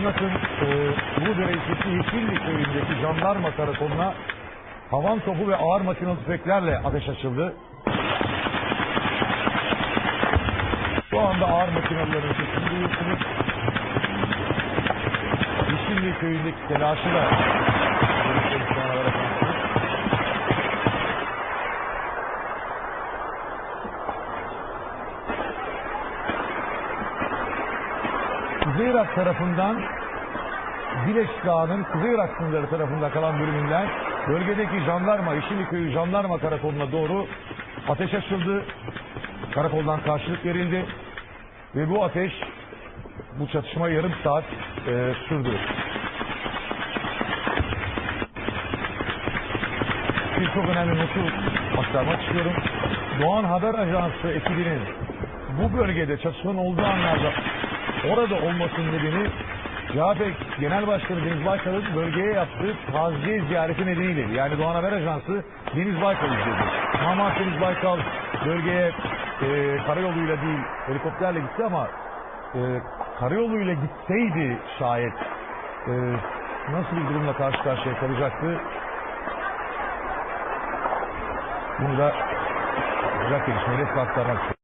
Aydınlat'ın e, Uludere ilçesi Yeşilli köyündeki jandarma karakoluna havan topu ve ağır makinalı tüfeklerle ateş açıldı. Şu anda ağır makinalıların sesini duyuyorsunuz. Yeşilli köyündeki telaşı da Kuzey Irak tarafından Bileş Dağı'nın Kuzey Irak sınırları tarafında kalan bölümünden bölgedeki jandarma, İşili Köyü jandarma karakoluna doğru ateş açıldı. Karakoldan karşılık verildi. Ve bu ateş, bu çatışma yarım saat e, sürdü. Bir çok önemli notu aktarmak istiyorum. Doğan Haber Ajansı ekibinin bu bölgede çatışmanın olduğu anlarda orada olmasının nedeni CHP Genel Başkanı Deniz Baykal'ın bölgeye yaptığı taziye ziyareti nedeniyle. Yani Doğan Haber Ajansı Deniz Baykal izledi. Ama Deniz Baykal bölgeye e, karayoluyla değil helikopterle gitti ama e, karayoluyla gitseydi şayet e, nasıl bir durumla karşı karşıya kalacaktı? Bunu da sıcak gelişmeyle aktarmak.